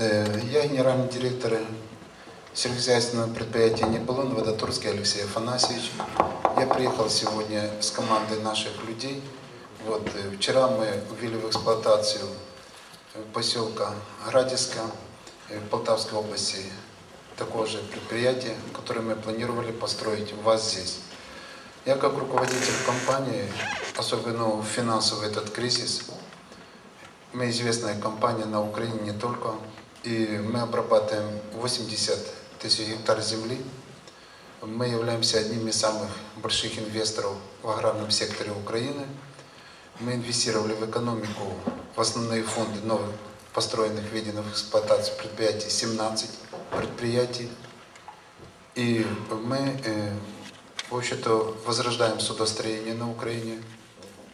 Э, Я генеральный директор сельскохозяйственного предприятия «Неполон» Водотурский Алексей Афанасьевич. Я приехал сегодня с командой наших людей. Вот, э, вчера мы ввели в эксплуатацию поселка Градиска э, Полтавской области такое же предприятие, которое мы планировали построить у вас здесь. Я как руководитель компании, особенно в финансовый этот кризис, мы известная компания на Украине не только, и мы обрабатываем 80 тысяч гектар земли. Мы являемся одним из самых больших инвесторов в аграрном секторе Украины. Мы инвестировали в экономику, в основные фонды новых построенных, введенных в эксплуатацию предприятий, 17 предприятий. И мы, э, в общем-то, возрождаем судостроение на Украине.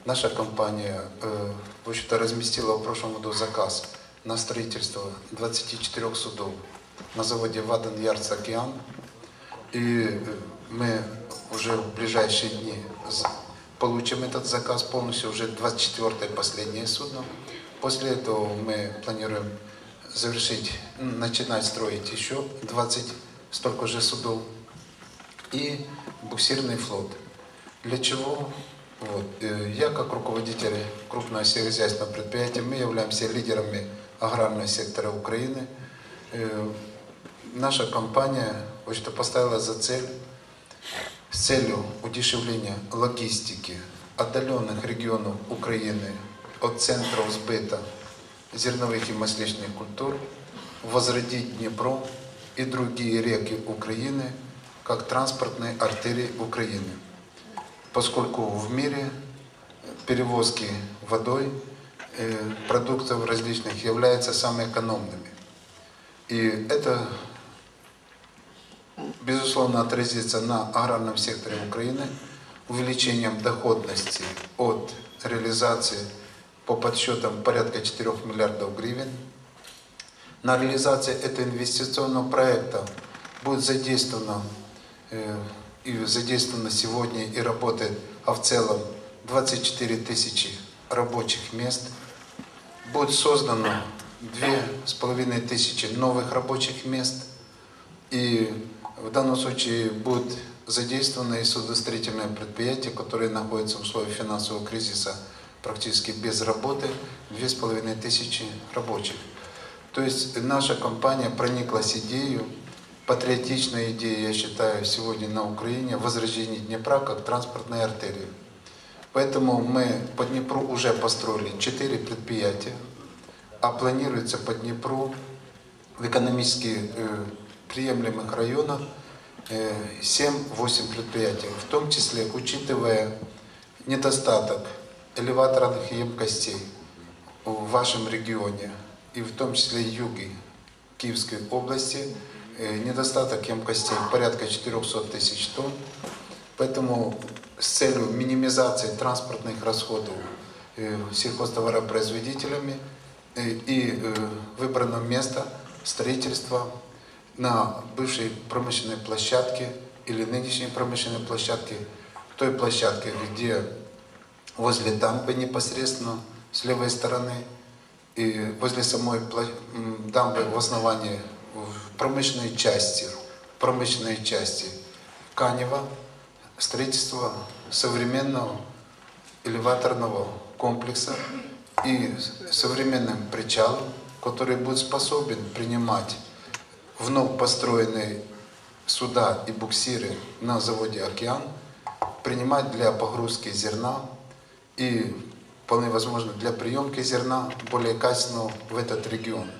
Наша компания, э, в общем-то, разместила в прошлом году заказ на строительство 24 судов на заводе Ваден Ярц Океан. И э, мы уже в ближайшие дни получим этот заказ полностью, уже 24 последнее судно. После этого мы планируем завершить, начинать строить еще 20 столько же судов и буксирный флот. Для чего? Вот. э, Я, как руководитель крупного сельскохозяйственного предприятия, мы являемся лидерами аграрного сектора Украины. Э, Наша компания в общем-то, поставила за цель с целью удешевления логистики отдаленных регионов Украины от центров сбыта зерновых и масличных культур возродить Днепро и другие реки Украины как транспортные артерии Украины, Поскольку в мире перевозки водой э, продуктов различных являются самыми экономными. И это безусловно, отразится на аграрном секторе Украины увеличением доходности от реализации по подсчетам порядка 4 миллиардов гривен. На реализацию этого инвестиционного проекта будет задействовано э, и задействовано сегодня и работает, а в целом 24 тысячи рабочих мест. Будет создано две с половиной тысячи новых рабочих мест. И в данном случае будут задействованы и судостроительные предприятия, которые находятся в условиях финансового кризиса практически без работы, две с половиной тысячи рабочих. То есть наша компания прониклась идеей, патриотичной идеей, я считаю, сегодня на Украине, возрождения Днепра как транспортной артерии. Поэтому мы по Днепру уже построили четыре предприятия, а планируется по Днепру в экономически э, приемлемых районах э, 7-8 предприятий, в том числе учитывая недостаток элеваторных емкостей в вашем регионе, и в том числе юге Киевской области, недостаток емкостей порядка 400 тысяч тонн. Поэтому с целью минимизации транспортных расходов э, сельхозтоваропроизводителями э, и э, выбрано место строительства на бывшей промышленной площадке или нынешней промышленной площадке, той площадке, где возле дамбы непосредственно с левой стороны и возле самой дамбы в основании промышленной части, промышленной части Канева строительство современного элеваторного комплекса и современным причалом, который будет способен принимать вновь построенные суда и буксиры на заводе «Океан», принимать для погрузки зерна и, вполне возможно, для приемки зерна более качественного в этот регион.